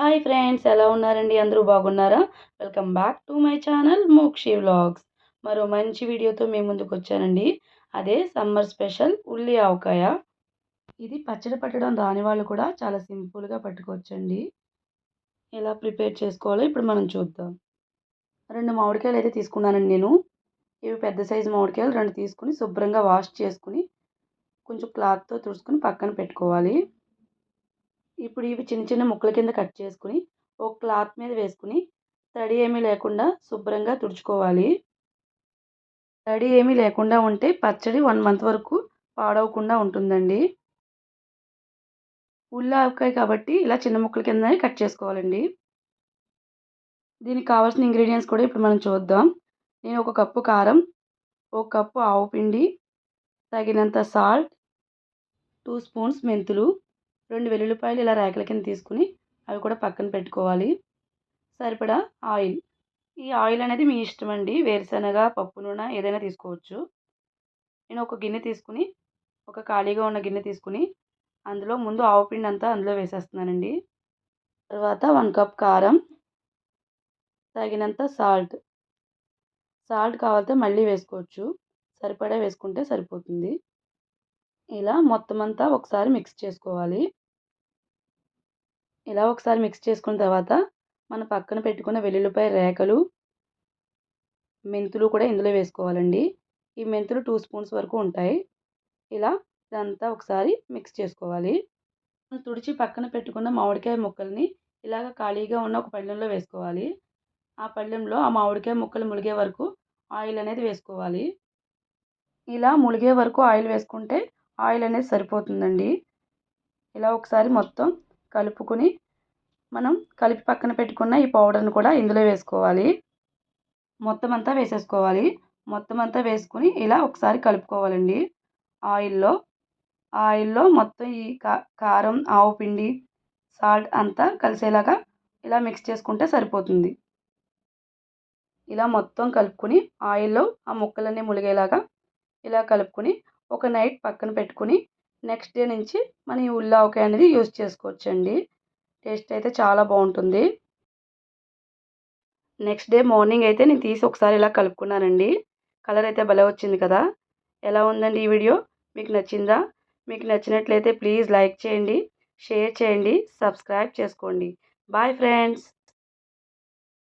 Hi friends ఎలా ఉన్నారండి? అందరూ బాగున్నారా? Welcome back to my channel Mokshi vlogs. మరో మంచి వీడియోతో మేము ముందుకు వచ్చానండి. అదే సమ్మర్ స్పెషల్ ఉల్లి ఆవకాయ. ఇది పచ్చడి పట్టడం రాని వాళ్ళు కూడా చాలా సింపుల్గా పట్టుకోవచ్చండి. ఎలా ప్రిపేర్ చేసుకోవాలో ఇప్పుడు మనం చూద్దాం. రెండు మామిడికాయలు అయితే తీసుకున్నానండి నేను. ఇవి పెద్ద సైజు మామిడికాయలు. రెండు తీసుకుని శుభ్రంగా వాష్ చేసుకుని కొంచెం క్లాత్తో తుడుచుకుని పక్కన పెట్టుకోవాలి. ఇప్పుడు ఇవి చిన్న చిన్న ముక్కల కింద కట్ చేసుకుని ఒక క్లాత్ మీద వేసుకుని తడి ఏమీ లేకుండా శుభ్రంగా తుడుచుకోవాలి. తడి ఏమీ లేకుండా ఉంటే పచ్చడి వన్ మంత్ వరకు పాడవకుండా ఉంటుందండి. ఉల్లి ఆవకాయ కాబట్టి ఇలా చిన్న ముక్కల కింద కట్ చేసుకోవాలండి. దీనికి కావాల్సిన ఇంగ్రీడియంట్స్ కూడా ఇప్పుడు మనం చూద్దాం. నేను ఒక కప్పు కారం ఒక కప్పు ఆవు పిండి తగినంత సాల్ట్ టూ స్పూన్స్ మెంతులు రెండు వెల్లుల్లిపాయలు ఇలా రేకల కింద తీసుకుని అవి కూడా పక్కన పెట్టుకోవాలి. సరిపడా ఆయిల్. ఈ ఆయిల్ అనేది మీ ఇష్టం అండి. వేరుశనగ పప్పు నూనె ఏదైనా తీసుకోవచ్చు. నేను ఒక గిన్నె తీసుకుని ఒక ఖాళీగా ఉన్న గిన్నె తీసుకుని అందులో ముందు ఆవు పిండి అంతా అందులో వేసేస్తున్నానండి. తర్వాత వన్ కప్ కారం తగినంత సాల్ట్. సాల్ట్ కావాలితే మళ్ళీ వేసుకోవచ్చు. సరిపడా వేసుకుంటే సరిపోతుంది. ఇలా మొత్తం అంతా ఒకసారి మిక్స్ చేసుకోవాలి. ఇలా ఒకసారి మిక్స్ చేసుకున్న తర్వాత మనం పక్కన పెట్టుకున్న వెల్లుల్లిపాయ రేఖలు మెంతులు కూడా ఇందులో వేసుకోవాలండి. ఈ మెంతులు టూ స్పూన్స్ వరకు ఉంటాయి. ఇలా ఇదంతా ఒకసారి మిక్స్ చేసుకోవాలి. తుడిచి పక్కన పెట్టుకున్న మామిడికాయ ముక్కల్ని ఇలాగ ఖాళీగా ఉన్న ఒక పళ్ళెంలో వేసుకోవాలి. ఆ పళ్ళెంలో ఆ మామిడికాయ ముక్కలు ములిగే వరకు ఆయిల్ అనేది వేసుకోవాలి. ఇలా ములిగే వరకు ఆయిల్ వేసుకుంటే ఆయిల్ అనేది సరిపోతుందండి. ఇలా ఒకసారి మొత్తం కలుపుకొని మనం కలిపి పక్కన పెట్టుకున్న ఈ పౌడర్ని కూడా ఇందులో వేసుకోవాలి. మొత్తం అంతా వేసేసుకోవాలి. మొత్తం అంతా వేసుకుని ఇలా ఒకసారి కలుపుకోవాలండి. ఆయిల్లో ఆయిల్లో మొత్తం ఈ కారం ఆవు పిండి సాల్ట్ అంతా కలిసేలాగా ఇలా మిక్స్ చేసుకుంటే సరిపోతుంది. ఇలా మొత్తం కలుపుకొని ఆయిల్లో ఆ ముక్కలన్నీ ములిగేలాగా ఇలా కలుపుకొని ఒక నైట్ పక్కన పెట్టుకుని నెక్స్ట్ డే నుంచి మనం ఈ ఉల్లావకాయ అనేది యూజ్ చేసుకోవచ్చండి. టేస్ట్ అయితే చాలా బాగుంటుంది. నెక్స్ట్ డే మార్నింగ్ అయితే నేను తీసి ఒకసారి ఇలా కలుపుకున్నానండి. కలర్ అయితే భలే వచ్చింది కదా. ఎలా ఉందండి ఈ వీడియో? మీకు నచ్చిందా? మీకు నచ్చినట్లయితే ప్లీజ్ లైక్ చేయండి షేర్ చేయండి సబ్స్క్రైబ్ చేసుకోండి. Bye friends!